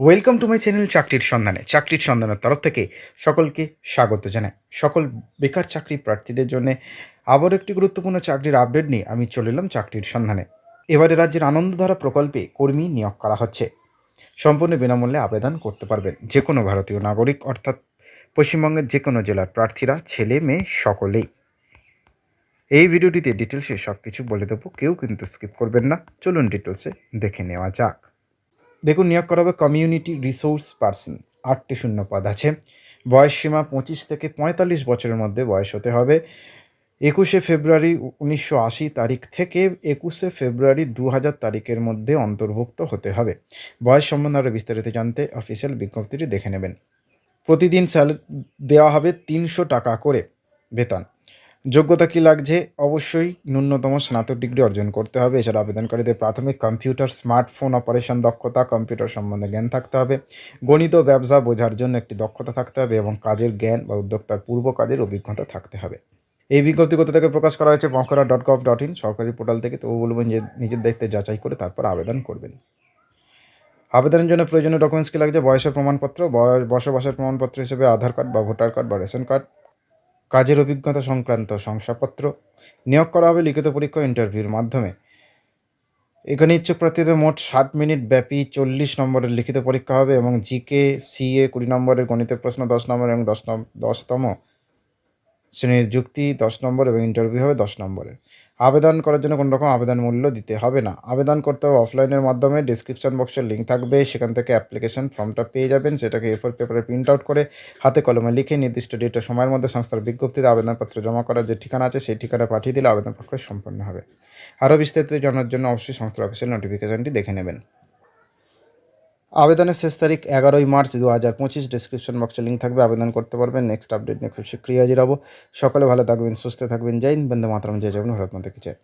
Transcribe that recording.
Welcome to my channel চাকরির সন্ধানে চাকরির সন্ধানের তরফ থেকে সকলকে স্বাগত জানাই। সকল বেকার চাকরি প্রার্থীদের জন্য আবার একটি গুরুত্বপূর্ণ চাকরির আপডেট নিয়ে আমি চলে এলাম চাকরির সন্ধানে এবারে রাজ্যের আনন্দধারা প্রকল্পে কর্মী নিয়োগ করা হচ্ছে। সম্পূর্ণ বিনামূল্যে আবেদন করতে পারবেন যে কোনো ভারতীয় নাগরিক, অর্থাৎ পশ্চিমবঙ্গের যে কোনো জেলার প্রার্থীরা, ছেলে, মেয়ে, সকলেই। এই ভিডিওটিতে ডিটেলসে সব কিছু বলে দেবো, কেউ কিন্তু স্কিপ করবেন না। চলুন ডিটেলসে দেখে নেওয়া যাক। দেখুন, নিয়োগ করা হবে কমিউনিটি রিসোর্স পার্সন আটটি শূন্য পদ আছে। বয়স সীমা পঁচিশ থেকে পঁয়তাল্লিশ বছরের মধ্যে বয়স হতে হবে। একুশে ফেব্রুয়ারি উনিশশো আশি তারিখ থেকে একুশে ফেব্রুয়ারি দু হাজার তারিখের মধ্যে অন্তর্ভুক্ত হতে হবে। বয়স সম্বন্ধে আরও বিস্তারিত জানতে অফিসিয়াল বিজ্ঞপ্তিটি দেখে নেবেন। প্রতিদিন স্যালারি দেওয়া হবে তিনশো টাকা করে বেতন। যোগ্যতা কী লাগছে? অবশ্যই ন্যূনতম স্নাতক ডিগ্রি অর্জন করতে হবে। এছাড়া আবেদনকারীদের প্রাথমিক কম্পিউটার, স্মার্টফোন, অপারেশন দক্ষতা, কম্পিউটার সম্বন্ধে জ্ঞান থাকতে হবে। গণিত ব্যবসা বোঝার জন্য একটি দক্ষতা থাকতে হবে এবং কাজের জ্ঞান বা উদ্যোক্তার পূর্ব কাজের অভিজ্ঞতা থাকতে হবে। এই বিজ্ঞপ্তি কোথা থেকে প্রকাশ করা হয়েছে? Bankura dot gov dot in সরকারি পোর্টাল থেকে। তো বলবেন যে নিজের দায়িত্বে যাচাই করে তারপর আবেদন করবেন। আবেদনের জন্য প্রয়োজনীয় ডকুমেন্টস কী লাগছে? বয়সের প্রমাণপত্র, বয়স, বসবাসের প্রমাণপত্র হিসেবে আধার কার্ড বা ভোটার কার্ড বা রেশন কার্ড কাজের অভিজ্ঞতা সংক্রান্ত শংসাপত্র নিয়োগ করা হবে লিখিত পরীক্ষা ইন্টারভিউর মাধ্যমে। এখানে ইচ্ছুক প্রার্থীদের মোট ষাট মিনিট ব্যাপী চল্লিশ নম্বরের লিখিত পরীক্ষা হবে এবং জিকে, সিএ কুড়ি নম্বরের গণিতের প্রশ্ন দশ নম্বর এবং দশ দশতম শ্রেণির যুক্তি দশ নম্বর এবং ইন্টারভিউ হবে দশ নম্বরের। আবেদন করার জন্য কোনো রকম আবেদন মূল্য দিতে হবে না। আবেদন করতে হবে অফলাইনের মাধ্যমে ডিসক্রিপশন বক্সের লিঙ্ক থাকবে, সেখান থেকে অ্যাপ্লিকেশন ফর্মটা পেয়ে যাবেন, সেটাকে এরপর পেপারে প্রিন্ট আউট করে হাতে কলমে লিখে নির্দিষ্ট ডেটের সময়ের মধ্যে সংস্থার বিজ্ঞপ্তিতে আবেদনপত্র জমা করার যে ঠিকানা আছে, সেই ঠিকানা পাঠিয়ে দিলে আবেদন প্রক্রিয়া সম্পন্ন হবে। আরও বিস্তারিত জানার জন্য অবশ্যই সংস্থার অফিসের নোটিফিকেশনটি দেখে নেবেন। আবেদনের শেষ তারিখ এগারোই মার্চ দু হাজার পঁচিশ ডিসক্রিপশন বক্সে লিঙ্ক থাকবে, আবেদন করতে পারবেন। নেক্সট আপডেট নিয়ে খুব শীঘ্রই হাজির হব। সকলে ভালো থাকবেন, সুস্থ থাকবেন। জয় হিন্দ, বন্দে মাতরম, জয় জগন ভারত মাতা কি জয়।